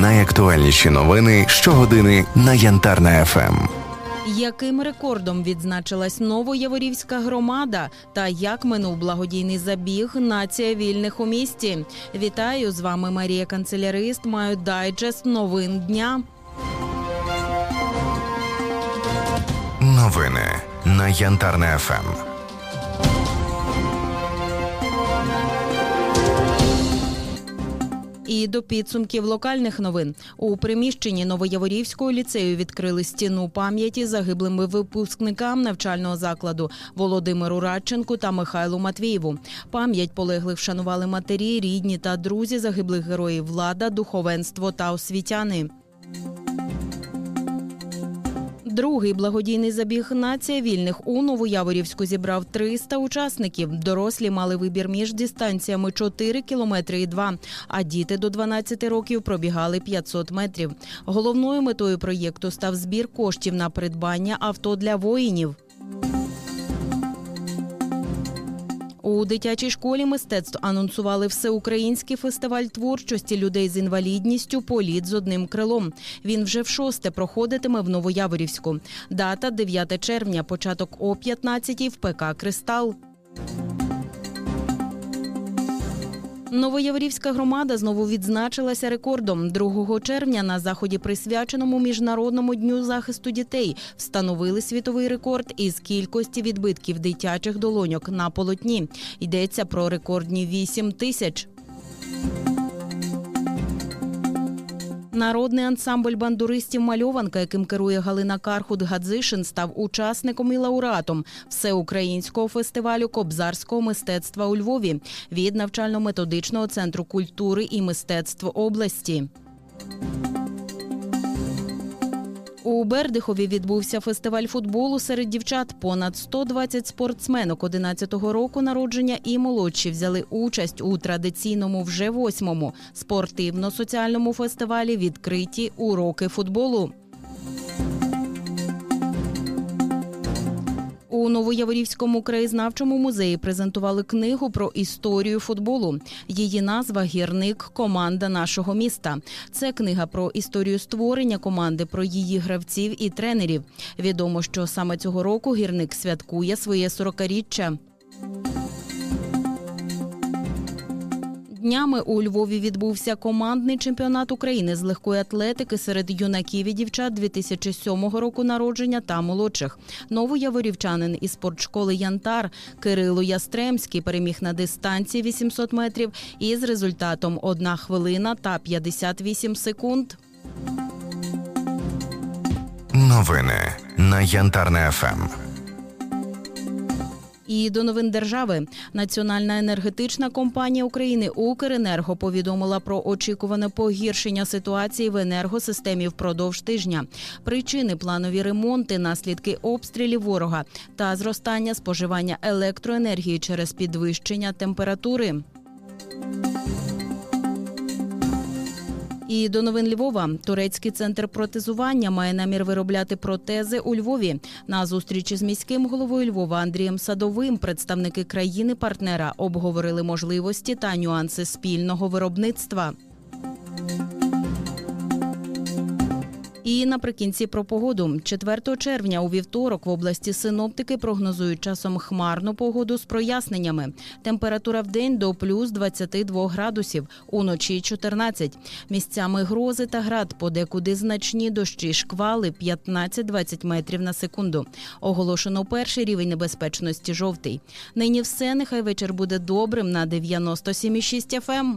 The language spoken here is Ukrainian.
Найактуальніші новини щогодини на Янтарна Ем. ФМ. Яким рекордом відзначилась Новояворівська громада та як минув благодійний забіг Нація вільних у місті? Вітаю з вами Марія Канцелярист. Маю дайджест новин дня. Новини на Янтарна ФМ. І до підсумків локальних новин у приміщенні Новояворівського ліцею відкрили стіну пам'яті загиблими випускникам навчального закладу Володимиру Радченку та Михайлу Матвієву. Пам'ять полеглих вшанували матері, рідні та друзі загиблих героїв влада, духовенство та освітяни. Другий благодійний забіг Нація вільних у Новояворівську зібрав 300 учасників. Дорослі мали вибір між дистанціями 4 кілометри і 2, а діти до 12 років пробігали 500 метрів. Головною метою проєкту став збір коштів на придбання авто для воїнів. У дитячій школі мистецтв анонсували всеукраїнський фестиваль творчості людей з інвалідністю Політ з одним крилом. Він вже в шосте проходитиме в Новояворівську. Дата 9 червня, початок о 15 в ПК Кристал. Новояворівська громада знову відзначилася рекордом. 2 червня на заході, присвяченому міжнародному дню захисту дітей, встановили світовий рекорд із кількості відбитків дитячих долоньок на полотні. Йдеться про рекордні 8 тисяч. Народний ансамбль бандуристів Мальованка, яким керує Галина Кархут Гадзишин, став учасником і лауреатом всеукраїнського фестивалю кобзарського мистецтва у Львові від навчально-методичного центру культури і мистецтв області. У Бердихові відбувся фестиваль футболу серед дівчат. Понад 120 спортсменок 11-го року народження і молодші взяли участь у традиційному вже восьмому спортивно-соціальному фестивалі Відкриті уроки футболу. У Новояворівському краєзнавчому музеї презентували книгу про історію футболу. Її назва Гірник команда нашого міста. Це книга про історію створення команди, про її гравців і тренерів. Відомо, що саме цього року гірник святкує своє 40-річчя. Днями у Львові відбувся командний чемпіонат України з легкої атлетики серед юнаків і дівчат 2007 року народження та молодших. Новояворівчанин із спортшколи Янтар Кирило Ястремський переміг на дистанції 800 метрів із результатом 1 хвилина та 58 секунд. Новини на Янтарна ФМ. І до новин держави Національна енергетична компанія України Укренерго повідомила про очікуване погіршення ситуації в енергосистемі впродовж тижня. Причини планові ремонти, наслідки обстрілів ворога та зростання споживання електроенергії через підвищення температури. І до новин Львова турецький центр протезування має намір виробляти протези у Львові. На зустрічі з міським головою Львова Андрієм Садовим представники країни-партнера обговорили можливості та нюанси спільного виробництва. І наприкінці про погоду. 4 червня у вівторок в області синоптики прогнозують часом хмарну погоду з проясненнями. Температура в день до плюс 22 градусів, уночі 14. Місцями грози та град, подекуди значні дощі, шквали 15-20 метрів на секунду. Оголошено перший рівень небезпечності жовтий. Нині все, нехай вечір буде добрим на 97,6 FM.